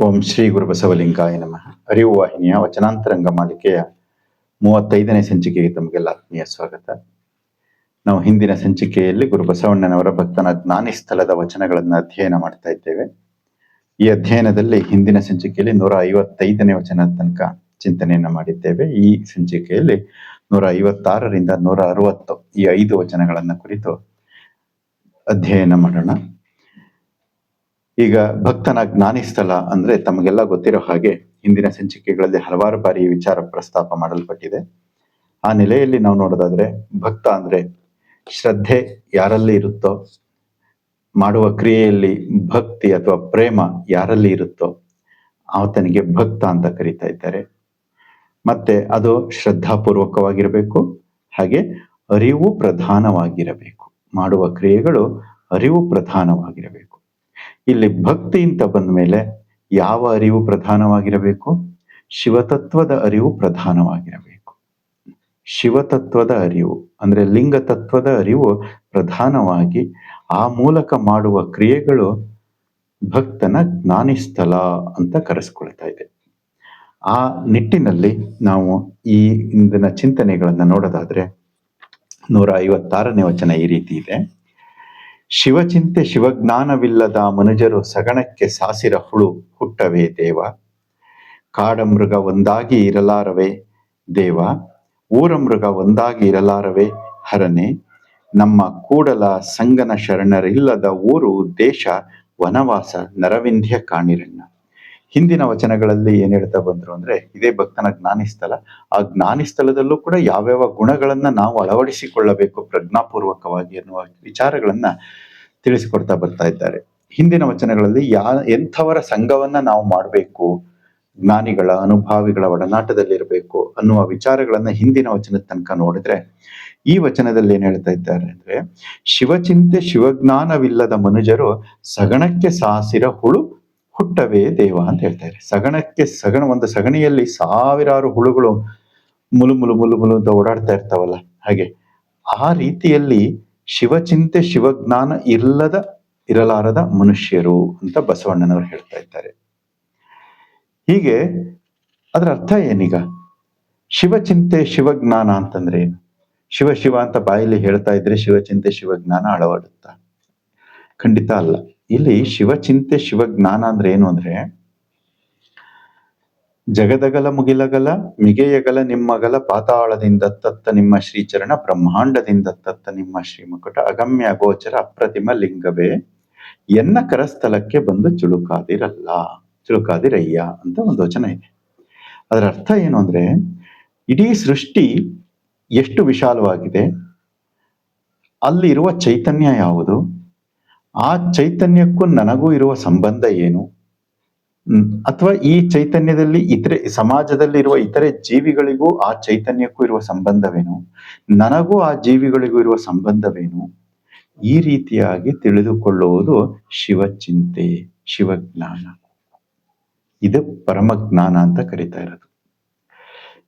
ಓಂ ಶ್ರೀ ಗುರುಬಸವಲಿಂಗಾಯ ನಮಃ. ಅರಿವು ವಾಹಿನಿಯ ವಚನಾಂತರಂಗ ಮಾಲಿಕೆಯ ಮೂವತ್ತೈದನೇ ಸಂಚಿಕೆಗೆ ತಮಗೆಲ್ಲ ಆತ್ಮೀಯ ಸ್ವಾಗತ. ನಾವು ಹಿಂದಿನ ಸಂಚಿಕೆಯಲ್ಲಿ ಗುರುಬಸವಣ್ಣನವರ ಭಕ್ತನ ಜ್ಞಾನಿ ಸ್ಥಳದ ವಚನಗಳನ್ನು ಅಧ್ಯಯನ ಮಾಡ್ತಾ ಇದ್ದೇವೆ. ಈ ಅಧ್ಯಯನದಲ್ಲಿ ಹಿಂದಿನ ಸಂಚಿಕೆಯಲ್ಲಿ ನೂರ ಐವತ್ತೈದನೇ ವಚನ ತನಕ ಚಿಂತನೆಯನ್ನು ಮಾಡಿದ್ದೇವೆ. ಈ ಸಂಚಿಕೆಯಲ್ಲಿ ನೂರ ಐವತ್ತಾರರಿಂದ ನೂರ ಅರವತ್ತು ಈ ಐದು ವಚನಗಳನ್ನು ಕುರಿತು ಅಧ್ಯಯನ ಮಾಡೋಣ. ಈಗ ಭಕ್ತನ ಜ್ಞಾನಿ ಸ್ಥಳ ಅಂದ್ರೆ ತಮಗೆಲ್ಲ ಗೊತ್ತಿರೋ ಹಾಗೆ ಹಿಂದಿನ ಸಂಚಿಕೆಗಳಲ್ಲಿ ಹಲವಾರು ಬಾರಿ ವಿಚಾರ ಪ್ರಸ್ತಾಪ ಮಾಡಲ್ಪಟ್ಟಿದೆ. ಆ ನೆಲೆಯಲ್ಲಿ ನಾವು ನೋಡೋದಾದ್ರೆ ಭಕ್ತ ಅಂದ್ರೆ ಶ್ರದ್ಧೆ ಯಾರಲ್ಲಿ ಇರುತ್ತೋ, ಮಾಡುವ ಕ್ರಿಯೆಯಲ್ಲಿ ಭಕ್ತಿ ಅಥವಾ ಪ್ರೇಮ ಯಾರಲ್ಲಿ ಇರುತ್ತೋ ಆತನಿಗೆ ಭಕ್ತ ಅಂತ ಕರೀತಾ ಇದ್ದಾರೆ. ಮತ್ತೆ ಅದು ಶ್ರದ್ಧಾಪೂರ್ವಕವಾಗಿರಬೇಕು, ಹಾಗೆ ಅರಿವು ಪ್ರಧಾನವಾಗಿರಬೇಕು. ಮಾಡುವ ಕ್ರಿಯೆಗಳು ಅರಿವು ಪ್ರಧಾನವಾಗಿರಬೇಕು. ಇಲ್ಲಿ ಭಕ್ತಿ ಅಂತ ಬಂದ ಮೇಲೆ ಯಾವ ಅರಿವು ಪ್ರಧಾನವಾಗಿರಬೇಕು? ಶಿವತತ್ವದ ಅರಿವು ಪ್ರಧಾನವಾಗಿರಬೇಕು. ಶಿವತತ್ವದ ಅರಿವು, ಅಂದ್ರೆ ಲಿಂಗ ತತ್ವದ ಅರಿವು ಪ್ರಧಾನವಾಗಿ ಆ ಮೂಲಕ ಮಾಡುವ ಕ್ರಿಯೆಗಳು ಭಕ್ತನ ಜ್ಞಾನಿಸ್ಥಲ ಅಂತ ಕರೆಸ್ಕೊಳ್ತಾ ಇದೆ. ಆ ನಿಟ್ಟಿನಲ್ಲಿ ನಾವು ಈ ಇಂದಿನ ಚಿಂತನೆಗಳನ್ನು ನೋಡೋದಾದ್ರೆ ನೂರ ಐವತ್ತಾರನೇ ವಚನ ಈ ರೀತಿ ಇದೆ. ಶಿವಚಿಂತೆ ಶಿವಜ್ಞಾನವಿಲ್ಲದ ಮನುಜರು ಸಗಣಕ್ಕೆ ಸಾಸಿರ ಹುಳು ಹುಟ್ಟವೇ ದೇವ. ಕಾಡ ಮೃಗ ಒಂದಾಗಿ ಇರಲಾರವೇ ದೇವ. ಊರ ಮೃಗ ಒಂದಾಗಿ ಇರಲಾರವೇ ಹರನೆ. ನಮ್ಮ ಕೂಡಲ ಸಂಗನ ಶರಣರಿಲ್ಲದ ಊರು ದೇಶ ವನವಾಸ ನರವಿಂಧ್ಯ ಕಾಣಿರಣ್ಣ. ಹಿಂದಿನ ವಚನಗಳಲ್ಲಿ ಏನ್ ಹೇಳ್ತಾ ಬಂದ್ರು ಅಂದ್ರೆ, ಇದೇ ಭಕ್ತನ ಜ್ಞಾನಿ ಸ್ಥಳ. ಆ ಜ್ಞಾನಿ ಸ್ಥಳದಲ್ಲೂ ಕೂಡ ಯಾವ್ಯಾವ ಗುಣಗಳನ್ನ ನಾವು ಅಳವಡಿಸಿಕೊಳ್ಳಬೇಕು ಪ್ರಜ್ಞಾಪೂರ್ವಕವಾಗಿ ಎನ್ನುವ ವಿಚಾರಗಳನ್ನ ತಿಳಿಸಿಕೊಡ್ತಾ ಬರ್ತಾ ಇದ್ದಾರೆ. ಹಿಂದಿನ ವಚನಗಳಲ್ಲಿ ಯಾ, ಎಂಥವರ ಸಂಘವನ್ನ ನಾವು ಮಾಡಬೇಕು, ಜ್ಞಾನಿಗಳ, ಅನುಭಾವಿಗಳ ಒಡನಾಟದಲ್ಲಿರಬೇಕು ಅನ್ನುವ ವಿಚಾರಗಳನ್ನ ಹಿಂದಿನ ವಚನದ ತನಕ ನೋಡಿದ್ರೆ, ಈ ವಚನದಲ್ಲಿ ಏನ್ ಹೇಳ್ತಾ ಇದ್ದಾರೆ ಅಂದ್ರೆ, ಶಿವಚಿಂತೆ ಶಿವಜ್ಞಾನವಿಲ್ಲದ ಮನುಜರು ಸಗಣಕ್ಕೆ ಸಾಸಿರ ಹುಳು ಹುಟ್ಟವೇ ದೇವ ಅಂತ ಹೇಳ್ತಾರೆ ಸಗಣಕ್ಕೆ ಸಗಣ, ಒಂದು ಸಗಣಿಯಲ್ಲಿ ಸಾವಿರಾರು ಹುಳುಗಳು ಮುಲು ಮುಲು ಮುಲು ಮುಲು ಅಂತ ಓಡಾಡ್ತಾ ಇರ್ತಾವಲ್ಲ, ಹಾಗೆ ಆ ರೀತಿಯಲ್ಲಿ ಶಿವಚಿಂತೆ, ಶಿವಜ್ಞಾನ ಇಲ್ಲದ, ಇರಲಾರದ ಮನುಷ್ಯರು ಅಂತ ಬಸವಣ್ಣನವರು ಹೇಳ್ತಾ ಇದ್ದಾರೆ. ಹೀಗೆ ಅದರ ಅರ್ಥ ಏನೀಗ? ಶಿವಚಿಂತೆ, ಶಿವಜ್ಞಾನ ಅಂತಂದ್ರೆ ಏನು? ಶಿವ ಶಿವ ಅಂತ ಬಾಯಲ್ಲಿ ಹೇಳ್ತಾ ಇದ್ರೆ ಶಿವಚಿಂತೆ, ಶಿವಜ್ಞಾನ ಅಳವಡುತ್ತಾ? ಖಂಡಿತ ಅಲ್ಲ. ಇಲ್ಲಿ ಶಿವಚಿಂತೆ ಶಿವಜ್ಞಾನ ಅಂದ್ರೆ ಏನು ಅಂದ್ರೆ, ಜಗದಗಲ ಮುಗಿಲಗಲ, ಮಿಗೆಯಗಲ ನಿಮ್ಮಗಲ, ಪಾತಾಳದಿಂದ ತತ್ತ ನಿಮ್ಮ ಶ್ರೀಚರಣ, ಬ್ರಹ್ಮಾಂಡದಿಂದ ತತ್ತ ನಿಮ್ಮ ಶ್ರೀಮುಕುಟ, ಅಗಮ್ಯ ಗೋಚರ, ಅಪ್ರತಿಮ ಲಿಂಗವೇ, ಎನ್ನ ಕರಸ್ಥಲಕ್ಕೆ ಬಂದು ಚುಳುಕಾದಿರಲ್ಲ, ಚುಳುಕಾದಿರಯ್ಯ ಅಂತ ಒಂದು ವಚನ ಇದೆ. ಅದರ ಅರ್ಥ ಏನು ಅಂದ್ರೆ, ಇಡೀ ಸೃಷ್ಟಿ ಎಷ್ಟು ವಿಶಾಲವಾಗಿದೆ, ಅಲ್ಲಿರುವ ಚೈತನ್ಯ ಯಾವುದು? ಆ ಚೈತನ್ಯಕ್ಕೂ ನನಗೂ ಇರುವ ಸಂಬಂಧ ಏನು? ಅಥವಾ ಈ ಚೈತನ್ಯದಲ್ಲಿ ಇತರೆ, ಸಮಾಜದಲ್ಲಿರುವ ಇತರೆ ಜೀವಿಗಳಿಗೂ ಆ ಚೈತನ್ಯಕ್ಕೂ ಇರುವ ಸಂಬಂಧವೇನು? ನನಗೂ ಆ ಜೀವಿಗಳಿಗೂ ಇರುವ ಸಂಬಂಧವೇನು? ಈ ರೀತಿಯಾಗಿ ತಿಳಿದುಕೊಳ್ಳುವುದು ಶಿವಚಿಂತೆ, ಶಿವಜ್ಞಾನ. ಇದು ಪರಮ ಜ್ಞಾನ ಅಂತ ಕರಿತಾ ಇರೋದು.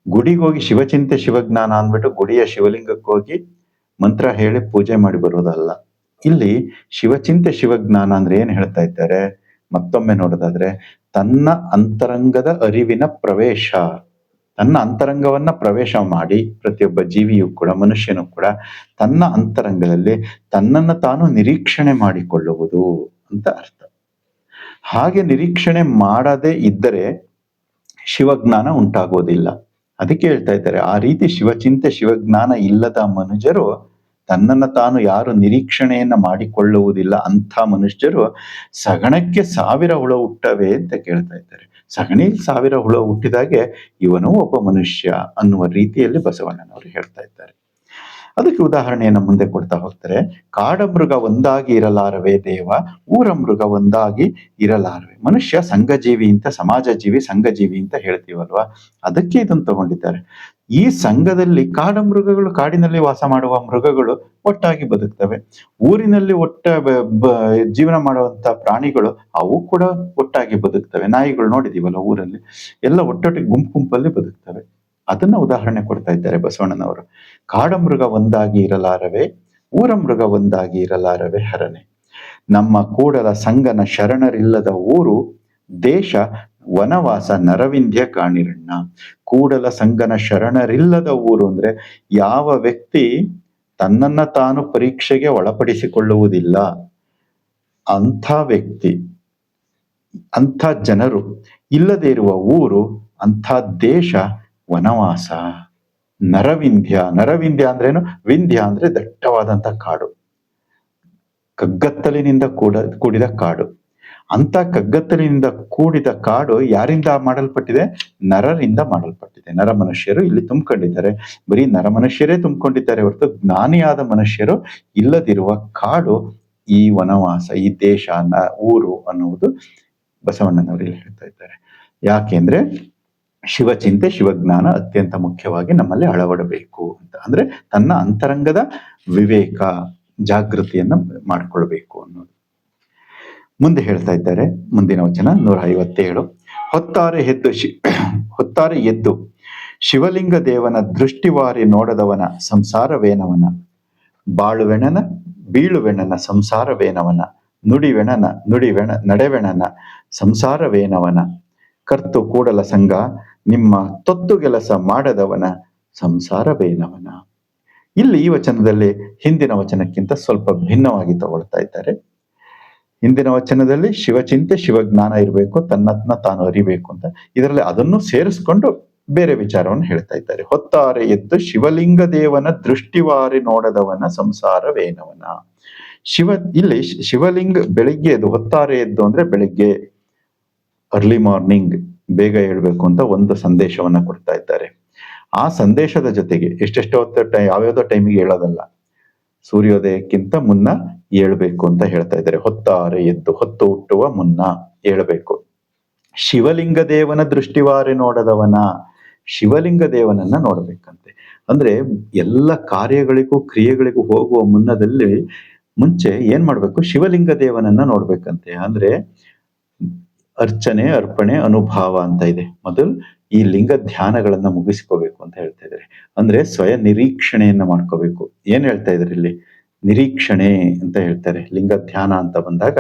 ಗುಡಿಗೋಗಿ ಶಿವಚಿಂತೆ, ಶಿವಜ್ಞಾನ ಅಂದ್ಬಿಟ್ಟು ಗುಡಿಯ ಶಿವಲಿಂಗಕ್ಕೆ ಹೋಗಿ ಮಂತ್ರ ಹೇಳಿ ಪೂಜೆ ಮಾಡಿ ಬರೋದಲ್ಲ. ಇಲ್ಲಿ ಶಿವಚಿಂತೆ ಶಿವಜ್ಞಾನ ಅಂದ್ರೆ ಏನ್ ಹೇಳ್ತಾ ಇದ್ದಾರೆ? ಮತ್ತೊಮ್ಮೆ ನೋಡೋದಾದ್ರೆ, ತನ್ನ ಅಂತರಂಗದ ಅರಿವಿನ ಪ್ರವೇಶ. ತನ್ನ ಅಂತರಂಗವನ್ನ ಪ್ರವೇಶ ಮಾಡಿ ಪ್ರತಿಯೊಬ್ಬ ಜೀವಿಯು ಕೂಡ, ಮನುಷ್ಯನು ಕೂಡ ತನ್ನ ಅಂತರಂಗದಲ್ಲಿ ತನ್ನನ್ನು ತಾನು ನಿರೀಕ್ಷಣೆ ಮಾಡಿಕೊಳ್ಳುವುದು ಅಂತ ಅರ್ಥ. ಹಾಗೆ ನಿರೀಕ್ಷಣೆ ಮಾಡದೇ ಇದ್ದರೆ ಶಿವಜ್ಞಾನ ಉಂಟಾಗೋದಿಲ್ಲ. ಅದಕ್ಕೆ ಹೇಳ್ತಾ ಇದ್ದಾರೆ, ಆ ರೀತಿ ಶಿವಚಿಂತೆ ಶಿವಜ್ಞಾನ ಇಲ್ಲದ ಮನುಜರು ತನ್ನನ್ನು ತಾನು ಯಾರು ನಿರೀಕ್ಷಣೆಯನ್ನು ಮಾಡಿಕೊಳ್ಳುವುದಿಲ್ಲ ಅಂಥ ಮನುಷ್ಯರು ಸಗಣಕ್ಕೆ ಸಾವಿರ ಹುಳ ಹುಟ್ಟವೆ ಅಂತ ಕೇಳ್ತಾ ಇದ್ದಾರೆ. ಸಗಣಿ ಸಾವಿರ ಹುಳ ಹುಟ್ಟಿದಾಗೆ ಇವನು ಒಬ್ಬ ಮನುಷ್ಯ ಅನ್ನುವ ರೀತಿಯಲ್ಲಿ ಬಸವಣ್ಣನವರು ಹೇಳ್ತಾ ಇದ್ದಾರೆ. ಅದಕ್ಕೆ ಉದಾಹರಣೆಯನ್ನು ಮುಂದೆ ಕೊಡ್ತಾ ಹೋಗ್ತಾರೆ. ಕಾಡ ಮೃಗ ಒಂದಾಗಿ ಇರಲಾರವೇ ದೇವ ಊರ ಮೃಗ ಒಂದಾಗಿ ಇರಲಾರವೆ. ಮನುಷ್ಯ ಸಂಘಜೀವಿ ಅಂತ ಸಮಾಜ ಜೀವಿ ಸಂಘಜೀವಿ ಅಂತ ಹೇಳ್ತೀವಲ್ವಾ? ಅದಕ್ಕೆ ಇದನ್ನು ತಗೊಂಡಿದ್ದಾರೆ. ಈ ಸಂಘದಲ್ಲಿ ಕಾಡ ಮೃಗಗಳು ಕಾಡಿನಲ್ಲಿ ವಾಸ ಮಾಡುವ ಮೃಗಗಳು ಒಟ್ಟಾಗಿ ಬದುಕ್ತವೆ. ಊರಿನಲ್ಲಿ ಒಟ್ಟ ಜೀವನ ಮಾಡುವಂತ ಪ್ರಾಣಿಗಳು ಅವು ಕೂಡ ಒಟ್ಟಾಗಿ ಬದುಕ್ತವೆ. ನಾಯಿಗಳು ನೋಡಿದೀವಲ್ಲ ಊರಲ್ಲಿ? ಎಲ್ಲ ಒಟ್ಟೊಟ್ಟಿಗೆ ಗುಂಪು ಗುಂಪಲ್ಲಿ ಬದುಕ್ತವೆ. ಅದನ್ನ ಉದಾಹರಣೆ ಕೊಡ್ತಾ ಇದ್ದಾರೆ ಬಸವಣ್ಣನವರು. ಕಾಡ ಮೃಗ ಒಂದಾಗಿ ಇರಲಾರವೇ ಊರ ಮೃಗ ಒಂದಾಗಿ ಇರಲಾರವೇ ಹರನೆ. ನಮ್ಮ ಕೂಡಲ ಸಂಗನ ಶರಣರಿಲ್ಲದ ಊರು, ದೇಶ, ವನವಾಸ ನರವಿಂಧ್ಯ ಕಾಣಿರಣ್ಣ. ಕೂಡಲ ಸಂಗನ ಶರಣರಿಲ್ಲದ ಊರು ಅಂದ್ರೆ ಯಾವ ವ್ಯಕ್ತಿ ತನ್ನನ್ನ ತಾನು ಪರೀಕ್ಷೆಗೆ ಒಳಪಡಿಸಿಕೊಳ್ಳುವುದಿಲ್ಲ. ಅಂಥ ವ್ಯಕ್ತಿ, ಅಂಥ ಜನರು, ಇಲ್ಲದೆ ಇರುವ ಊರು, ಅಂಥ ದೇಶ ವನವಾಸ, ನರವಿಂಧ್ಯ ನರವಿಂಧ್ಯ ಅಂದ್ರೇನು? ವಿಂಧ್ಯ ಅಂದ್ರೆ ದಟ್ಟವಾದಂತ ಕಾಡು. ಕಗ್ಗತ್ತಲಿನಿಂದ ಕೂಡ, ಕೂಡಿದ ಕಾಡು. ಅಂತ ಕಗ್ಗತ್ತಲಿನಿಂದ ಕೂಡಿದ ಕಾಡು ಯಾರಿಂದ ಮಾಡಲ್ಪಟ್ಟಿದೆ? ನರರಿಂದ ಮಾಡಲ್ಪಟ್ಟಿದೆ. ನರ ಮನುಷ್ಯರು ಇಲ್ಲಿ ತುಂಬಿಕೊಂಡಿದ್ದಾರೆ. ಬರೀ ನರ ಮನುಷ್ಯರೇ ತುಂಬಿಕೊಂಡಿದ್ದಾರೆ ಹೊರತು ಜ್ಞಾನಿಯಾದ ಮನುಷ್ಯರು ಇಲ್ಲದಿರುವ ಕಾಡು ಈ ವನವಾಸ, ಈ ದೇಶ ಊರು ಅನ್ನುವುದು ಬಸವಣ್ಣನವರು ಇಲ್ಲಿ ಹೇಳ್ತಾ ಇದ್ದಾರೆ. ಯಾಕೆಂದ್ರೆ ಶಿವಚಿಂತೆ ಶಿವಜ್ಞಾನ ಅತ್ಯಂತ ಮುಖ್ಯವಾಗಿ ನಮ್ಮಲ್ಲಿ ಅಳವಡಬೇಕು ಅಂತ. ಅಂದ್ರೆ ತನ್ನ ಅಂತರಂಗದ ವಿವೇಕ, ಜಾಗೃತಿಯನ್ನ ಮಾಡ್ಕೊಳ್ಬೇಕು ಅನ್ನೋದು. ಮುಂದೆ ಹೇಳ್ತಾ ಇದ್ದಾರೆ, ಮುಂದಿನ ವಚನ ನೂರ ಐವತ್ತೇಳು ಹೊತ್ತಾರೆ ಎದ್ದು ಶಿ, ಹೊತ್ತಾರೆ ಎದ್ದು ಶಿವಲಿಂಗ ದೇವನ ದೃಷ್ಟಿವಾರಿ ನೋಡದವನ ಸಂಸಾರವೇನವನ? ಬಾಳುವೆಣನ, ಬೀಳುವೆಣನ ಸಂಸಾರವೇನವನ? ನುಡಿವೆಣನ, ನುಡಿವೆಣ, ನಡೆವೆಣನ ಸಂಸಾರವೇನವನ? ಕರ್ತು ಕೂಡಲ ಸಂಘ ನಿಮ್ಮ ತೊತ್ತು ಕೆಲಸ ಮಾಡದವನ ಸಂಸಾರವೇನವನ ಇಲ್ಲಿ ಈ ವಚನದಲ್ಲಿ ಹಿಂದಿನ ವಚನಕ್ಕಿಂತ ಸ್ವಲ್ಪ ಭಿನ್ನವಾಗಿ ತಗೊಳ್ತಾ ಇದ್ದಾರೆ. ಹಿಂದಿನ ವಚನದಲ್ಲಿ ಶಿವಚಿಂತೆ ಶಿವಜ್ಞಾನ ಇರಬೇಕು, ತನ್ನತ್ನ ತಾನು ಅರಿಬೇಕು ಅಂತ. ಇದರಲ್ಲಿ ಅದನ್ನು ಸೇರಿಸ್ಕೊಂಡು ಬೇರೆ ವಿಚಾರವನ್ನು ಹೇಳ್ತಾ ಇದ್ದಾರೆ. ಹೊತ್ತಾರೆ ಎದ್ದು ಶಿವಲಿಂಗ ದೇವನ ದೃಷ್ಟಿವಾರಿ ನೋಡದವನ ಸಂಸಾರವೇನವನ ಶಿವ, ಇಲ್ಲಿ ಶಿವಲಿಂಗ ಬೆಳಿಗ್ಗೆ ಎದ್ದು, ಹೊತ್ತಾರೆ ಎದ್ದು ಅಂದ್ರೆ ಬೆಳಿಗ್ಗೆ ಅರ್ಲಿ ಮಾರ್ನಿಂಗ್ ಬೇಗ ಹೇಳ್ಬೇಕು ಅಂತ ಒಂದು ಸಂದೇಶವನ್ನ ಕೊಡ್ತಾ ಇದ್ದಾರೆ. ಆ ಸಂದೇಶದ ಜೊತೆಗೆ ಎಷ್ಟೆಷ್ಟೋ ಟೈ, ಯಾವ್ಯಾವ್ದೋ ಟೈಮಿಗೆ ಹೇಳೋದಲ್ಲ, ಸೂರ್ಯೋದಯಕ್ಕಿಂತ ಮುನ್ನ ಏಳ್ಬೇಕು ಅಂತ ಹೇಳ್ತಾ ಇದ್ದಾರೆ. ಹೊತ್ತಾರೆ ಎದ್ದು, ಹೊತ್ತು ಹುಟ್ಟುವ ಮುನ್ನ ಹೇಳ್ಬೇಕು. ಶಿವಲಿಂಗ ದೇವನ ದೃಷ್ಟಿವಾರೆ ನೋಡದವನ, ಶಿವಲಿಂಗ ದೇವನನ್ನ ನೋಡ್ಬೇಕಂತೆ. ಅಂದ್ರೆ ಎಲ್ಲ ಕಾರ್ಯಗಳಿಗೂ ಕ್ರಿಯೆಗಳಿಗೂ ಹೋಗುವ ಮುನ್ನದಲ್ಲಿ ಮುಂಚೆ ಏನ್ ಮಾಡ್ಬೇಕು? ಶಿವಲಿಂಗ ದೇವನನ್ನ ನೋಡ್ಬೇಕಂತೆ. ಅಂದ್ರೆ ಅರ್ಚನೆ, ಅರ್ಪಣೆ, ಅನುಭಾವ ಅಂತ ಇದೆ. ಮೊದಲು ಈ ಲಿಂಗ ಧ್ಯಾನಗಳನ್ನ ಮುಗಿಸ್ಕೋಬೇಕು ಅಂತ ಹೇಳ್ತಾ ಇದ್ದಾರೆ. ಅಂದ್ರೆ ಸ್ವಯಂ ನಿರೀಕ್ಷಣೆಯನ್ನ ಮಾಡ್ಕೋಬೇಕು. ಏನ್ ಹೇಳ್ತಾ ಇದ್ದಾರೆ ಇಲ್ಲಿ? ನಿರೀಕ್ಷಣೆ ಅಂತ ಹೇಳ್ತಾರೆ. ಲಿಂಗ ಧ್ಯಾನ ಅಂತ ಬಂದಾಗ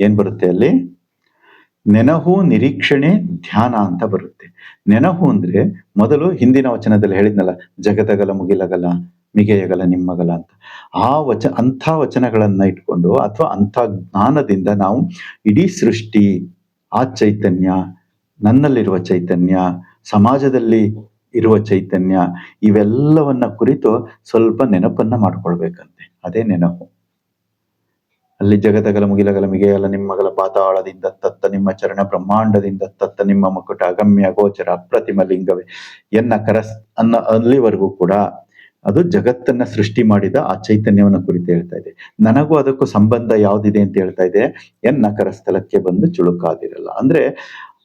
ಏನ್ ಬರುತ್ತೆ ಅಲ್ಲಿ? ನೆನಹು, ನಿರೀಕ್ಷಣೆ, ಧ್ಯಾನ ಅಂತ ಬರುತ್ತೆ. ನೆನಹು ಅಂದ್ರೆ ಮೊದಲು ಹಿಂದಿನ ವಚನದಲ್ಲಿ ಹೇಳಿದ್ನಲ್ಲ, ಜಗದಗಲ ಮುಗಿಲಗಲ, ಮಿಗೆಯಗಲ ನಿಮ್ಮಗಲ ಅಂತ. ಆ ವಚ, ಅಂಥ ವಚನಗಳನ್ನ ಇಟ್ಕೊಂಡು ಅಥವಾ ಅಂಥ ಜ್ಞಾನದಿಂದ ನಾವು ಇಡೀ ಸೃಷ್ಟಿ ಆ ಚೈತನ್ಯ, ನನ್ನಲ್ಲಿರುವ ಚೈತನ್ಯ, ಸಮಾಜದಲ್ಲಿ ಇರುವ ಚೈತನ್ಯ, ಇವೆಲ್ಲವನ್ನ ಕುರಿತು ಸ್ವಲ್ಪ ನೆನಪನ್ನ ಮಾಡ್ಕೊಳ್ಬೇಕಂತೆ. ಅದೇ ನೆನಪು. ಅಲ್ಲಿ ಜಗದಗಲ ಮುಗಿಲಗಲ ಮಿಗೆಯಲ ನಿಮ್ಮಗಲ ಪಾತಾಳದಿಂದ ತತ್ತ ನಿಮ್ಮ ಚರಣ ಬ್ರಹ್ಮಾಂಡದಿಂದ ತತ್ತ ನಿಮ್ಮ ಮಕುಟ ಅಗಮ್ಯ ಗೋಚರ ಅಪ್ರತಿಮ ಲಿಂಗವೇ ಎನ್ನ ಕರಸ್ ಅನ್ನ ಅಲ್ಲಿವರೆಗೂ ಕೂಡ ಅದು ಜಗತ್ತನ್ನ ಸೃಷ್ಟಿ ಮಾಡಿದ ಆ ಚೈತನ್ಯವನ್ನು ಕುರಿತು ಹೇಳ್ತಾ ಇದೆ. ನನಗೂ ಅದಕ್ಕೂ ಸಂಬಂಧ ಯಾವ್ದಿದೆ ಅಂತ ಹೇಳ್ತಾ ಇದೆ. ಎನ್ನ ಕರಸ್ಥಲಕ್ಕೆ ಬಂದು ಚುಳುಕಾದಿರಲ್ಲ. ಅಂದ್ರೆ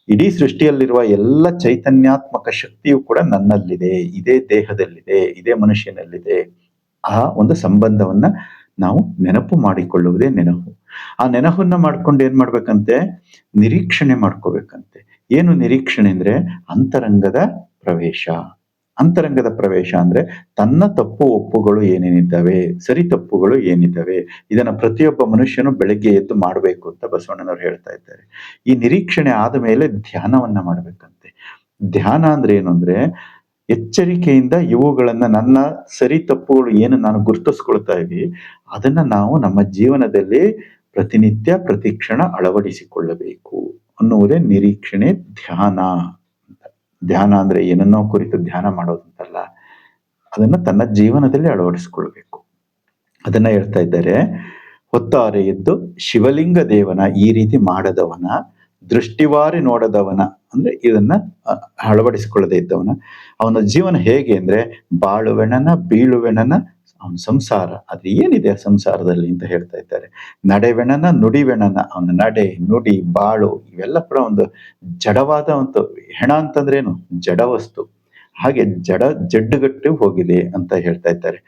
ಇಡೀ ಸೃಷ್ಟಿಯಲ್ಲಿರುವ ಎಲ್ಲ ಚೈತನ್ಯಾತ್ಮಕ ಶಕ್ತಿಯು ಕೂಡ ನನ್ನಲ್ಲಿದೆ. ಇದೇ ದೇಹದಲ್ಲಿದೆ. ಇದೇ ಮನುಷ್ಯನಲ್ಲಿದೆ. ಆ ಒಂದು ಸಂಬಂಧವನ್ನ ನಾವು ನೆನಪು ಮಾಡಿಕೊಳ್ಳುವುದೇ ನೆನಪು ಆ ನೆನಪನ್ನ ಮಾಡ್ಕೊಂಡು ಏನ್ ಮಾಡ್ಬೇಕಂತೆ? ನಿರೀಕ್ಷಣೆ ಮಾಡ್ಕೋಬೇಕಂತೆ. ಏನು ನಿರೀಕ್ಷಣೆ ಅಂದ್ರೆ ಅಂತರಂಗದ ಪ್ರವೇಶ. ಅಂತರಂಗದ ಪ್ರವೇಶ ಅಂದ್ರೆ ತನ್ನ ತಪ್ಪು ಒಪ್ಪುಗಳು ಏನೇನಿದ್ದಾವೆ, ಸರಿ ತಪ್ಪುಗಳು ಏನಿದ್ದಾವೆ, ಇದನ್ನ ಪ್ರತಿಯೊಬ್ಬ ಮನುಷ್ಯನು ಬೆಳಗ್ಗೆ ಎದ್ದು ಮಾಡಬೇಕು ಅಂತ ಬಸವಣ್ಣನವರು ಹೇಳ್ತಾ ಇದ್ದಾರೆ. ಈ ನಿರೀಕ್ಷಣೆ ಆದ ಮೇಲೆ ಧ್ಯಾನವನ್ನ ಮಾಡ್ಬೇಕಂತೆ. ಧ್ಯಾನ ಅಂದ್ರೆ ಏನು ಅಂದ್ರೆ ಎಚ್ಚರಿಕೆಯಿಂದ ಇವುಗಳನ್ನ ನನ್ನ ಸರಿ ತಪ್ಪುಗಳು ಏನು ನಾನು ಗುರುತಿಸ್ಕೊಳ್ತಾ ಇದ್ದೀವಿ, ಅದನ್ನ ನಾವು ನಮ್ಮ ಜೀವನದಲ್ಲಿ ಪ್ರತಿನಿತ್ಯ ಪ್ರತಿಕ್ಷಣ ಅಳವಡಿಸಿಕೊಳ್ಳಬೇಕು ಅನ್ನುವುದೇ ನಿರೀಕ್ಷಣೆ ಧ್ಯಾನ. ಧ್ಯಾನ ಅಂದ್ರೆ ಏನನ್ನೋ ಕುರಿತು ಧ್ಯಾನ ಮಾಡೋದಂತಲ್ಲ, ಅದನ್ನ ತನ್ನ ಜೀವನದಲ್ಲಿ ಅಳವಡಿಸ್ಕೊಳ್ಬೇಕು. ಅದನ್ನ ಹೇಳ್ತಾ ಇದ್ದಾರೆ, ಹೊತ್ತಾರೆ ಎದ್ದು ಶಿವಲಿಂಗ ದೇವನ ಈ ರೀತಿ ಮಾಡದವನ, ದೃಷ್ಟಿವಾರಿ ನೋಡದವನ, ಅಂದ್ರೆ ಇದನ್ನ ಅಳವಡಿಸಿಕೊಳ್ಳದೆ ಇದ್ದವನ. ಅವನ ಜೀವನ ಹೇಗೆ ಅಂದ್ರೆ, ಬಾಳುವೆಣನ, ಬೀಳುವೆಣನ, ಅವನ ಸಂಸಾರ, ಅದು ಏನಿದೆ ಆ ಸಂಸಾರದಲ್ಲಿ ಅಂತ ಹೇಳ್ತಾ ಇದ್ದಾರೆ. ನಡೆವೆಣನ, ನುಡಿವೆಣನ, ಅವನ ನಡೆ, ನುಡಿ, ಬಾಳು, ಇವೆಲ್ಲ ಕೂಡ ಒಂದು ಜಡವಾದ ಒಂದು ಹೆಣ ಅಂತಂದ್ರೇನು? ಜಡ ವಸ್ತು. ಹಾಗೆ ಜಡ ಜಡ್ಡುಗಟ್ಟು ಹೋಗಿದೆ ಅಂತ ಹೇಳ್ತಾ ಇದ್ದಾರೆ.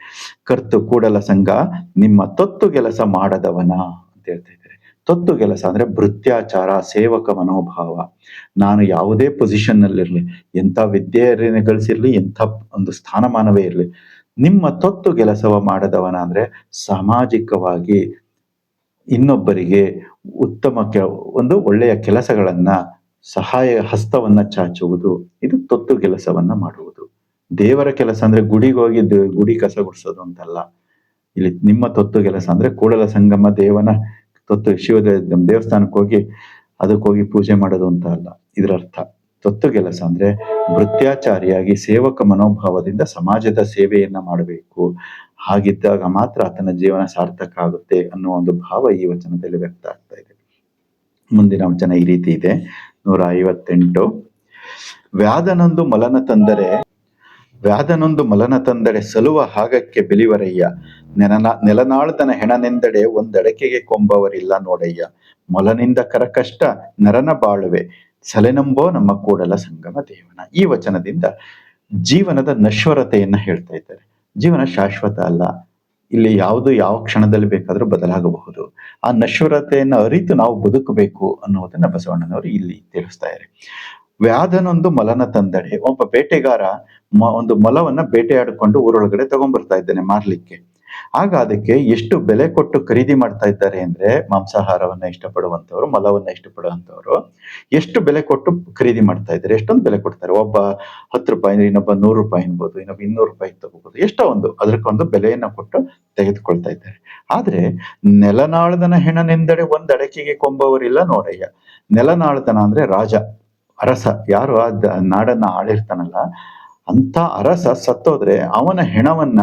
ಕರ್ತು ಕೂಡಲ ಸಂಘ, ನಿಮ್ಮ ತೊತ್ತು ಕೆಲಸ ಮಾಡದವನ ಅಂತ ಹೇಳ್ತಾ ಇದ್ದಾರೆ. ತೊತ್ತು ಕೆಲಸ ಅಂದ್ರೆ ಭೃತ್ಯಾಚಾರ, ಸೇವಕ ಮನೋಭಾವ. ನಾನು ಯಾವುದೇ ಪೊಸಿಷನ್ ನಲ್ಲಿರ್ಲಿ ಎಂಥ ವಿದ್ಯೆಯನ್ನು ಗಳಿಸಿರ್ಲಿ, ಎಂಥ ಒಂದು ಸ್ಥಾನಮಾನವೇ ಇರಲಿ, ನಿಮ್ಮ ತೊತ್ತು ಕೆಲಸವ ಮಾಡದವನ ಅಂದ್ರೆ ಸಾಮಾಜಿಕವಾಗಿ ಇನ್ನೊಬ್ಬರಿಗೆ ಉತ್ತಮ ಕೆ, ಒಂದು ಒಳ್ಳೆಯ ಕೆಲಸಗಳನ್ನ ಸಹಾಯ ಹಸ್ತವನ್ನ ಚಾಚುವುದು, ಇದು ತೊತ್ತು ಕೆಲಸವನ್ನ ಮಾಡುವುದು. ದೇವರ ಕೆಲಸ ಅಂದ್ರೆ ಗುಡಿಗೋಗಿ ಗುಡಿ ಕಸ ಗುಡಿಸೋದು ಅಂತಲ್ಲ. ಇಲ್ಲಿ ನಿಮ್ಮ ತೊತ್ತು ಕೆಲಸ ಅಂದ್ರೆ ಕೂಡಲ ಸಂಗಮ, ದೇವನ ತೊತ್ತು ಶಿವ ದೇವಸ್ಥಾನಕ್ಕೆ ಹೋಗಿ ಅದಕ್ಕೆ ಹೋಗಿ ಪೂಜೆ ಮಾಡೋದು ಅಂತ ಅಲ್ಲ. ಇದರ ಅರ್ಥ. ತೊತ್ತು ಕೆಲಸ ಅಂದ್ರೆ ವೃತ್ತಾಚಾರಿಯಾಗಿ ಸೇವಕ ಮನೋಭಾವದಿಂದ ಸಮಾಜದ ಸೇವೆಯನ್ನ ಮಾಡಬೇಕು. ಹಾಗಿದ್ದಾಗ ಮಾತ್ರ ಆತನ ಜೀವನ ಸಾರ್ಥಕ ಆಗುತ್ತೆ ಅನ್ನೋ ಒಂದು ಭಾವ ಈ ವಚನದಲ್ಲಿ ವ್ಯಕ್ತ ಆಗ್ತಾ ಇದೆ. ಮುಂದಿನ ವಚನ ಈ ರೀತಿ ಇದೆ. ನೂರ ಐವತ್ತೆಂಟು ವ್ಯಾಧನೊಂದು ಮಲನ ತಂದರೆ, ವ್ಯಾಧನೊಂದು ಮಲನ ತಂದಡೆ ಸಲುವ ಹಾಗಕ್ಕೆ ಬೆಲಿವರಯ್ಯ. ನೆನನ ನೆಲನಾಳ್ದನ ಹೆಣನೆಂದಡೆ ಒಂದಡಕೆಗೆ ಕೊಂಬವರಿಲ್ಲ ನೋಡಯ್ಯ. ಮೊಲನಿಂದ ಕರಕಷ್ಟ, ನರನ ಬಾಳುವೆ. ಸಲೆನಂಬೋ ನಮ್ಮ ಕೂಡಲ ಸಂಗಮ ದೇವನ. ಈ ವಚನದಿಂದ ಜೀವನದ ನಶ್ವರತೆಯನ್ನ ಹೇಳ್ತಾ ಇದ್ದಾರೆ. ಜೀವನ ಶಾಶ್ವತ ಅಲ್ಲ. ಇಲ್ಲಿ ಯಾವುದು ಯಾವ ಕ್ಷಣದಲ್ಲಿ ಬೇಕಾದರೂ ಬದಲಾಗಬಹುದು. ಆ ನಶ್ವರತೆಯನ್ನು ಅರಿತು ನಾವು ಬದುಕಬೇಕು ಅನ್ನುವುದನ್ನ ಬಸವಣ್ಣನವರು ಇಲ್ಲಿ ತಿಳಿಸ್ತಾ ಇದ್ದಾರೆ. ವ್ಯಾಧನೊಂದು ಮಲನ ತಂದಡೆ, ಒಬ್ಬ ಬೇಟೆಗಾರ ಒಂದು ಮೊಲವನ್ನ ಬೇಟೆಯಾಡಿಕೊಂಡು ಊರೊಳಗಡೆ ತಗೊಂಡ್ಬರ್ತಾ ಇದ್ದಾನೆ ಮಾರ್ಲಿಕ್ಕೆ. ಆಗ ಅದಕ್ಕೆ ಎಷ್ಟು ಬೆಲೆ ಕೊಟ್ಟು ಖರೀದಿ ಮಾಡ್ತಾ ಇದ್ದಾರೆ ಅಂದ್ರೆ ಮಾಂಸಾಹಾರವನ್ನ ಇಷ್ಟಪಡುವಂತವ್ರು ಮಲವನ್ನ ಇಷ್ಟಪಡುವಂತವ್ರು ಎಷ್ಟು ಬೆಲೆ ಕೊಟ್ಟು ಖರೀದಿ ಮಾಡ್ತಾ ಇದ್ದಾರೆ, ಎಷ್ಟೊಂದು ಬೆಲೆ ಕೊಡ್ತಾರೆ. ಒಬ್ಬ ಹತ್ತು ರೂಪಾಯಿ ಇನ್ನೊಬ್ಬ ನೂರು ರೂಪಾಯಿ ಅನ್ಬೋದು, ಇನ್ನೊಬ್ಬ ಇನ್ನೂರು ರೂಪಾಯಿ ತಗೋಬಹುದು ಎಷ್ಟೋ ಒಂದು ಅದಕ್ಕೊಂದು ಬೆಲೆಯನ್ನ ಕೊಟ್ಟು ತೆಗೆದುಕೊಳ್ತಾ ಇದ್ದಾರೆ. ಆದ್ರೆ ನೆಲನಾಳದನ ಹೆಣನೆಂದಡೆ ಒಂದ್ ಅಡಕೆಗೆ ಕೊಂಬವರಿಲ್ಲ ನೋಡಯ್ಯ. ನೆಲನಾಳದನ ಅಂದ್ರೆ ರಾಜ, ಅರಸ. ಯಾರು ಆ ನಾಡನ್ನ ಆಳಿರ್ತಾನಲ್ಲ ಅಂತ ಅರಸ ಸತ್ತೋದ್ರೆ ಅವನ ಹೆಣವನ್ನ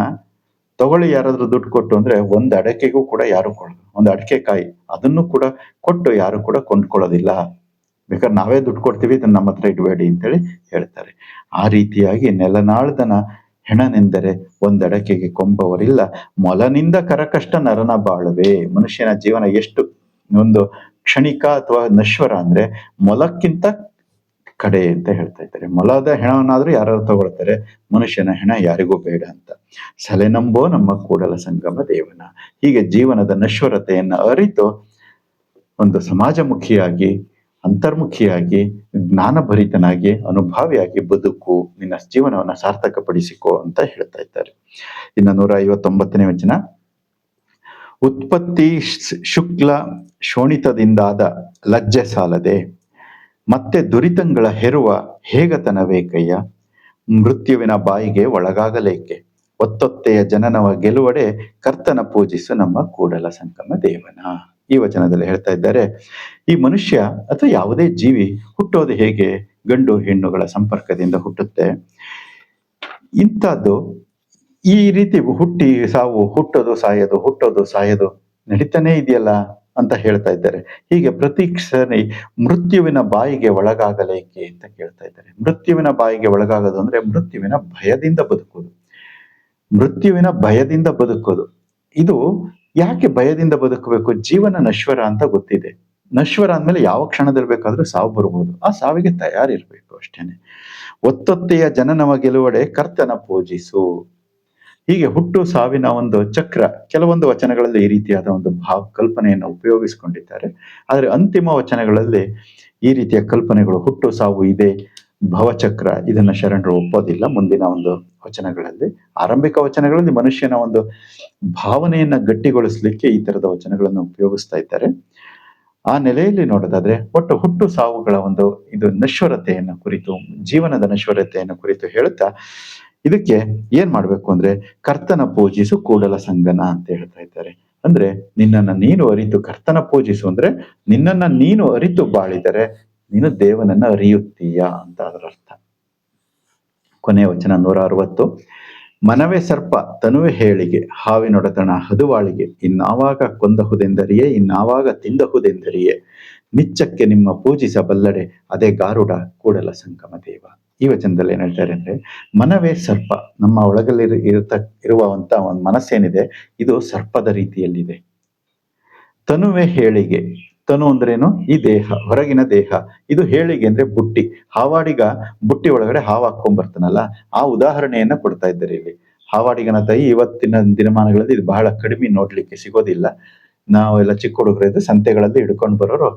ತಗೊಳ್ಳಿ ಯಾರಾದ್ರೂ ದುಡ್ಡು ಕೊಟ್ಟು ಅಂದ್ರೆ ಒಂದ್ ಅಡಕೆಗೂ ಕೂಡ ಯಾರು ಕೊಡೋದು ಒಂದು ಅಡಕೆ ಕಾಯಿ, ಅದನ್ನು ಕೂಡ ಕೊಟ್ಟು ಯಾರು ಕೂಡ ಕೊಂಡ್ಕೊಳ್ಳೋದಿಲ್ಲ. ಬೇಕಾದ್ರೆ ನಾವೇ ದುಡ್ಡು ಕೊಡ್ತೀವಿ, ಇದನ್ನ ನಮ್ಮ ಹತ್ರ ಇಡಬೇಡಿ ಅಂತೇಳಿ ಹೇಳ್ತಾರೆ. ಆ ರೀತಿಯಾಗಿ ನೆಲನಾಳ್ದನ ಹೆಣನೆಂದರೆ ಒಂದಡಕೆಗೆ ಕೊಂಬವರಿಲ್ಲ. ಮೊಲನಿಂದ ಕರಕಷ್ಟ ನರನ ಬಾಳುವೆ. ಮನುಷ್ಯನ ಜೀವನ ಎಷ್ಟು ಒಂದು ಕ್ಷಣಿಕ ಅಥವಾ ನಶ್ವರ ಅಂದ್ರೆ ಮೊಲಕ್ಕಿಂತ ಕಡೆ ಅಂತ ಹೇಳ್ತಾ ಇದ್ದಾರೆ. ಮೊಲದ ಹೆಣವನ್ನಾದ್ರೂ ಯಾರು ತಗೊಳ್ತಾರೆ? ಮನುಷ್ಯನ ಹೆಣ ಯಾರಿಗೂ ಬೇಡ ಅಂತ. ಸಲೆನಂಬೋ ನಮ್ಮ ಕೂಡಲ ಸಂಗಮ ದೇವನ. ಹೀಗೆ ಜೀವನದ ನಶ್ವರತೆಯನ್ನ ಅರಿತು ಒಂದು ಸಮಾಜಮುಖಿಯಾಗಿ, ಅಂತರ್ಮುಖಿಯಾಗಿ, ಜ್ಞಾನಭರಿತನಾಗಿ, ಅನುಭಾವಿಯಾಗಿ ಬದುಕು ನಿನ್ನ ಜೀವನವನ್ನ ಸಾರ್ಥಕಪಡಿಸಿಕೋ ಅಂತ ಹೇಳ್ತಾ ಇದ್ದಾರೆ. ಇನ್ನು ನೂರ ಐವತ್ತೊಂಬತ್ತನೇ ವಚನ. ಉತ್ಪತ್ತಿ ಶುಕ್ಲ ಶೋಣಿತದಿಂದಾದ ಲಜ್ಜೆ ಸಾಲದೆ ಮತ್ತೆ ದುರಿತಂಗಳ ಹೆರುವ ಹೇಗತನ ಬೇಕಯ್ಯ ಮೃತ್ಯುವಿನ ಬಾಯಿಗೆ ಒಳಗಾಗಲೇಕೆ? ಒತ್ತೊತ್ತೆಯ ಜನನವ ಗೆಲುವಡೆ ಕರ್ತನ ಪೂಜಿಸು ನಮ್ಮ ಕೂಡಲ ಸಂಗಮ ದೇವನ. ಈ ವಚನದಲ್ಲಿ ಹೇಳ್ತಾ ಇದ್ದಾರೆ, ಈ ಮನುಷ್ಯ ಅಥವಾ ಯಾವುದೇ ಜೀವಿ ಹುಟ್ಟೋದು ಹೇಗೆ? ಗಂಡು ಹೆಣ್ಣುಗಳ ಸಂಪರ್ಕದಿಂದ ಹುಟ್ಟುತ್ತೆ. ಇಂಥದ್ದು ಈ ರೀತಿ ಹುಟ್ಟಿ ಸಾವು, ಹುಟ್ಟೋದು ಸಾಯೋದು ಹುಟ್ಟೋದು ಸಾಯೋದು ನಡೀತಾನೆ ಇದೆಯಲ್ಲ? ಅಂತ ಹೇಳ್ತಾ ಇದ್ದಾರೆ. ಹೀಗೆ ಪ್ರತಿ ಕ್ಷಣಿ ಮೃತ್ಯುವಿನ ಬಾಯಿಗೆ ಒಳಗಾಗಲೇಕೆ ಅಂತ ಕೇಳ್ತಾ ಇದ್ದಾರೆ. ಮೃತ್ಯುವಿನ ಬಾಯಿಗೆ ಒಳಗಾಗೋದು ಅಂದ್ರೆ ಮೃತ್ಯುವಿನ ಭಯದಿಂದ ಬದುಕೋದು ಮೃತ್ಯುವಿನ ಭಯದಿಂದ ಬದುಕೋದು ಇದು ಯಾಕೆ ಭಯದಿಂದ ಬದುಕಬೇಕು? ಜೀವನ ನಶ್ವರ ಅಂತ ಗೊತ್ತಿದೆ. ನಶ್ವರ ಅಂದಮೇಲೆ ಯಾವ ಕ್ಷಣದಲ್ಲಿ ಬೇಕಾದ್ರೂ ಸಾವು ಬರ್ಬೋದು. ಆ ಸಾವಿಗೆ ತಯಾರಿರ್ಬೇಕು ಅಷ್ಟೇನೆ. ಒತ್ತೊತ್ತೆಯ ಜನನವ ಗೆಲುವಡೆ ಕರ್ತನ ಪೂಜಿಸು. ಹೀಗೆ ಹುಟ್ಟು ಸಾವಿನ ಒಂದು ಚಕ್ರ, ಕೆಲವೊಂದು ವಚನಗಳಲ್ಲಿ ಈ ರೀತಿಯಾದ ಒಂದು ಭಾವ ಕಲ್ಪನೆಯನ್ನು ಉಪಯೋಗಿಸಿಕೊಂಡಿದ್ದಾರೆ. ಆದರೆ ಅಂತಿಮ ವಚನಗಳಲ್ಲಿ ಈ ರೀತಿಯ ಕಲ್ಪನೆಗಳು ಹುಟ್ಟು ಸಾವು ಇದೆ, ಭವಚಕ್ರ ಇದನ್ನ ಶರಣರು ಒಪ್ಪೋದಿಲ್ಲ ಮುಂದಿನ ಒಂದು ವಚನಗಳಲ್ಲಿ. ಆರಂಭಿಕ ವಚನಗಳಲ್ಲಿ ಮನುಷ್ಯನ ಒಂದು ಭಾವನೆಯನ್ನ ಗಟ್ಟಿಗೊಳಿಸ್ಲಿಕ್ಕೆ ಈ ತರದ ವಚನಗಳನ್ನು ಉಪಯೋಗಿಸ್ತಾ ಇದ್ದಾರೆ. ಆ ನೆಲೆಯಲ್ಲಿ ನೋಡೋದಾದ್ರೆ ಒಟ್ಟು ಹುಟ್ಟು ಸಾವುಗಳ ಒಂದು ಇದು ನಶ್ವರತೆಯನ್ನು ಕುರಿತು, ಜೀವನದ ನಶ್ವರತೆಯನ್ನು ಕುರಿತು ಹೇಳುತ್ತಾ ಇದಕ್ಕೆ ಏನ್ ಮಾಡ್ಬೇಕು ಅಂದ್ರೆ ಕರ್ತನ ಪೂಜಿಸು ಕೂಡಲ ಸಂಗನ ಅಂತ ಹೇಳ್ತಾ ಇದ್ದಾರೆ. ಅಂದ್ರೆ ನಿನ್ನನ್ನ ನೀನು ಅರಿತು ಕರ್ತನ ಪೂಜಿಸು ಅಂದ್ರೆ ನಿನ್ನನ್ನ ನೀನು ಅರಿತು ಬಾಳಿದರೆ ನೀನು ದೇವನನ್ನ ಅರಿಯುತ್ತೀಯ ಅಂತ ಅದರ ಅರ್ಥ. ಕೊನೆಯ ವಚನ ನೂರ ಅರವತ್ತು ಮನವೇ ಸರ್ಪ ತನುವೆ ಹೇಳಿಗೆ, ಹಾವಿನೊಡತನ ಹದುವಾಳಿಗೆ, ಇನ್ನಾವಾಗ ಕೊಂದಹುದೆಂದರಿಯೇ, ಇನ್ನಾವಾಗ ತಿಂದಹುದೆಂದರಿಯೇ. ನಿಚ್ಚಕ್ಕೆ ನಿಮ್ಮ ಪೂಜಿಸಬಲ್ಲಡೆ ಅದೇ ಗಾರುಡ, ಕೂಡಲ ಸಂಗಮ ದೇವ. ಈ ವಚನದಲ್ಲಿ ಏನ್ ಹೇಳ್ತಾರೆ ಅಂದ್ರೆ, ಮನವೇ ಸರ್ಪ, ನಮ್ಮ ಒಳಗಲ್ಲಿ ಇರತ ಇರುವಂತ ಒಂದು ಮನಸ್ಸೇನಿದೆ, ಇದು ಸರ್ಪದ ರೀತಿಯಲ್ಲಿದೆ. ತನುವೆ ಹೇಳಿಗೆ, ತನು ಅಂದ್ರೇನು? ಈ ದೇಹ, ಹೊರಗಿನ ದೇಹ. ಇದು ಹೇಳಿಗೆ ಅಂದ್ರೆ ಬುಟ್ಟಿ. ಹಾವಾಡಿಗ ಬುಟ್ಟಿ ಒಳಗಡೆ ಹಾವು ಹಾಕೊಂಡ್ ಬರ್ತಾನಲ್ಲ ಆ ಉದಾಹರಣೆಯನ್ನ ಕೊಡ್ತಾ ಇದ್ದಾರೆ ಇಲ್ಲಿ. ಹಾವಾಡಿಗನ ತಾಯಿ ಇವತ್ತಿನ ದಿನಮಾನಗಳಲ್ಲಿ ಇದು ಬಹಳ ಕಡಿಮೆ ನೋಡ್ಲಿಕ್ಕೆ ಸಿಗೋದಿಲ್ಲ. ನಾವೆಲ್ಲ ಚಿಕ್ಕ ಹುಡುಗರಿದ್ದು ಸಂತೆಗಳಲ್ಲಿ ಹಿಡ್ಕೊಂಡು ಬರೋರು,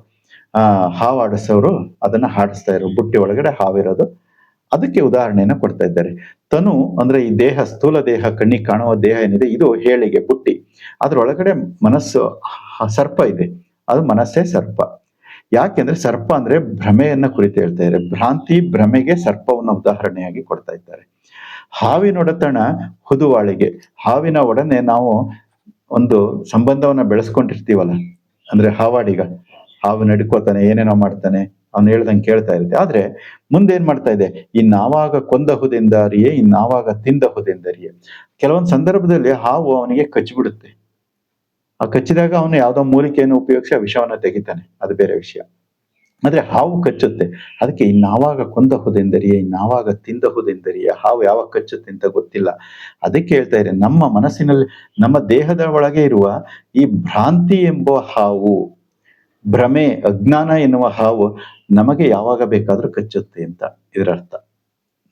ಆ ಹಾವಾಡಿಸೋರು ಅದನ್ನ ಹಾಡಿಸ್ತಾ ಇರೋ ಬುಟ್ಟಿ ಒಳಗಡೆ ಹಾವಿರೋದು ಅದಕ್ಕೆ ಉದಾಹರಣೆಯನ್ನು ಕೊಡ್ತಾ ಇದ್ದಾರೆ. ತನು ಅಂದ್ರೆ ಈ ದೇಹ, ಸ್ಥೂಲ ದೇಹ, ಕಣ್ಣಿಗೆ ಕಾಣುವ ದೇಹ ಏನಿದೆ, ಇದು ಹೇಳಿಗೆ ಪುಟ್ಟಿ ಅದರೊಳಗಡೆ ಮನಸ್ಸು ಸರ್ಪ ಇದೆ. ಅದು ಮನಸ್ಸೇ ಸರ್ಪ. ಯಾಕೆಂದ್ರೆ ಸರ್ಪ ಅಂದ್ರೆ ಭ್ರಮೆಯನ್ನ ಕುರಿತು ಹೇಳ್ತಾ ಇದ್ದಾರೆ. ಭ್ರಾಂತಿ ಭ್ರಮೆಗೆ ಸರ್ಪವನ್ನ ಉದಾಹರಣೆಯಾಗಿ ಕೊಡ್ತಾ ಇದ್ದಾರೆ. ಹಾವಿನೊಡತಣ ಹುದುವಾಳಿಗೆ. ಹಾವಿನ ಒಡನೆ ನಾವು ಒಂದು ಸಂಬಂಧವನ್ನ ಬೆಳೆಸ್ಕೊಂಡಿರ್ತೀವಲ್ಲ, ಅಂದ್ರೆ ಹಾವಾಡಿಗ. ಹಾವು ನಡ್ಕೋತಾನೆ, ಏನೇನೋ ಮಾಡ್ತಾನೆ. ಅವ್ನು ಹೇಳ್ದಂಗೆ ಕೇಳ್ತಾ ಇರುತ್ತೆ. ಆದ್ರೆ ಮುಂದೆ ಏನ್ ಮಾಡ್ತಾ ಇದೆ? ಇನ್ನಾವಾಗ ಕೊಂದ ಹುದೆಂದಾರಿಯೇ ಇನ್ನಾವಾಗ ತಿಂದ ಹುದೆಂದರಿಯೇ ಕೆಲವೊಂದು ಸಂದರ್ಭದಲ್ಲಿ ಹಾವು ಅವನಿಗೆ ಕಚ್ಚಿಬಿಡುತ್ತೆ. ಆ ಕಚ್ಚಿದಾಗ ಅವನು ಯಾವ್ದೋ ಮೂಲಿಕೆಯನ್ನು ಉಪಯೋಗಿಸಿ ಆ ವಿಷವನ್ನ ತೆಗಿತಾನೆ. ಅದು ಬೇರೆ ವಿಷಯ. ಆದ್ರೆ ಹಾವು ಕಚ್ಚುತ್ತೆ. ಅದಕ್ಕೆ ಇನ್ನಾವಾಗ ಕೊಂದ ಹುದೆಂದರಿಯೇ ಇನ್ನಾವಾಗ ತಿಂದ ಹುದೆಂದರಿಯೇ ಹಾವು ಯಾವಾಗ ಕಚ್ಚುತ್ತೆ ಅಂತ ಗೊತ್ತಿಲ್ಲ. ಅದಕ್ಕೆ ಹೇಳ್ತಾ ಇದ್ದಾರೆ, ನಮ್ಮ ಮನಸ್ಸಿನಲ್ಲಿ, ನಮ್ಮ ದೇಹದ ಒಳಗೆ ಇರುವ ಈ ಭ್ರಾಂತಿ ಎಂಬ ಹಾವು ಭ್ರಮೆ, ಅಜ್ಞಾನ ಎನ್ನುವ ಹಾವು ನಮಗೆ ಯಾವಾಗ ಬೇಕಾದ್ರೂ ಕಚ್ಚುತ್ತೆ ಅಂತ ಇದರ ಅರ್ಥ.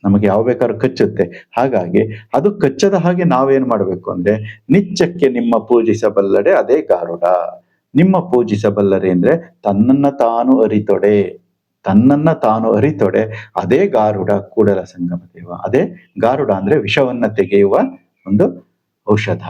ನಮಗೆ ಯಾವ ಬೇಕಾದ್ರೂ ಕಚ್ಚುತ್ತೆ. ಹಾಗಾಗಿ ಅದು ಕಚ್ಚದ ಹಾಗೆ ನಾವೇನ್ ಮಾಡ್ಬೇಕು ಅಂದ್ರೆ ನಿಚ್ಚಕ್ಕೆ ನಿಮ್ಮ ಪೂಜಿಸಬಲ್ಲಡೆ ಅದೇ ಗಾರುಡ. ನಿಮ್ಮ ಪೂಜಿಸಬಲ್ಲರೆ ಅಂದ್ರೆ ತನ್ನನ್ನ ತಾನು ಅರಿತೊಡೆ. ತನ್ನನ್ನ ತಾನು ಅರಿತೊಡೆ. ಅದೇ ಗಾರುಡ ಕೂಡಲ ಸಂಗಮ ದೇವ. ಅದೇ ಗಾರುಡ ಅಂದ್ರೆ ವಿಷವನ್ನ ತೆಗೆಯುವ ಒಂದು ಔಷಧ.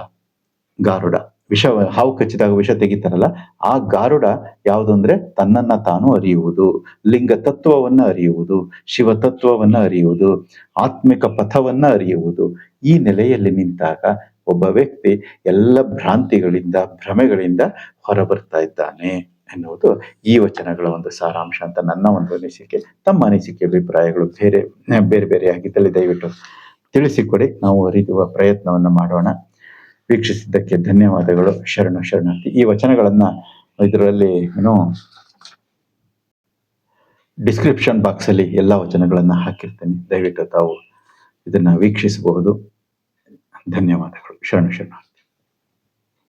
ಗಾರುಡ. ವಿಷ, ಹಾವು ಕಚ್ಚಿದಾಗ ವಿಷ ತೆಗಿತಾರಲ್ಲ, ಆ ಗಾರುಡ ಯಾವುದು ಅಂದ್ರೆ ತನ್ನನ್ನ ತಾನು ಅರಿಯುವುದು, ಲಿಂಗ ತತ್ವವನ್ನ ಅರಿಯುವುದು, ಶಿವ ತತ್ವವನ್ನ ಅರಿಯುವುದು, ಆತ್ಮಿಕ ಪಥವನ್ನ ಅರಿಯುವುದು. ಈ ನೆಲೆಯಲ್ಲಿ ನಿಂತಾಗ ಒಬ್ಬ ವ್ಯಕ್ತಿ ಎಲ್ಲ ಭ್ರಾಂತಿಗಳಿಂದ, ಭ್ರಮೆಗಳಿಂದ ಹೊರಬರ್ತಾ ಇದ್ದಾನೆ ಎನ್ನುವುದು ಈ ವಚನಗಳ ಒಂದು ಸಾರಾಂಶ ಅಂತ ನನ್ನ ಒಂದು ಅನಿಸಿಕೆ. ತಮ್ಮ ಅನಿಸಿಕೆ, ಅಭಿಪ್ರಾಯಗಳು ಬೇರೆ ಬೇರೆ ಬೇರೆ ಆಗಿದ್ದಲ್ಲಿ ದಯವಿಟ್ಟು ತಿಳಿಸಿಕೊಡಿ. ನಾವು ಅರಿಯುವ ಪ್ರಯತ್ನವನ್ನು ಮಾಡೋಣ. ವೀಕ್ಷಿಸಿದ್ದಕ್ಕೆ ಧನ್ಯವಾದಗಳು. ಶರಣ ಶರಣಾರ್ಥಿ. ಈ ವಚನಗಳನ್ನ ಇದರಲ್ಲಿ ಏನು ಡಿಸ್ಕ್ರಿಪ್ಷನ್ ಬಾಕ್ಸ್ ಅಲ್ಲಿ ಎಲ್ಲ ವಚನಗಳನ್ನ ಹಾಕಿರ್ತೇನೆ. ದಯವಿಟ್ಟು ತಾವು ಇದನ್ನ ವೀಕ್ಷಿಸಬಹುದು. ಧನ್ಯವಾದಗಳು. ಶರಣ ಶರಣ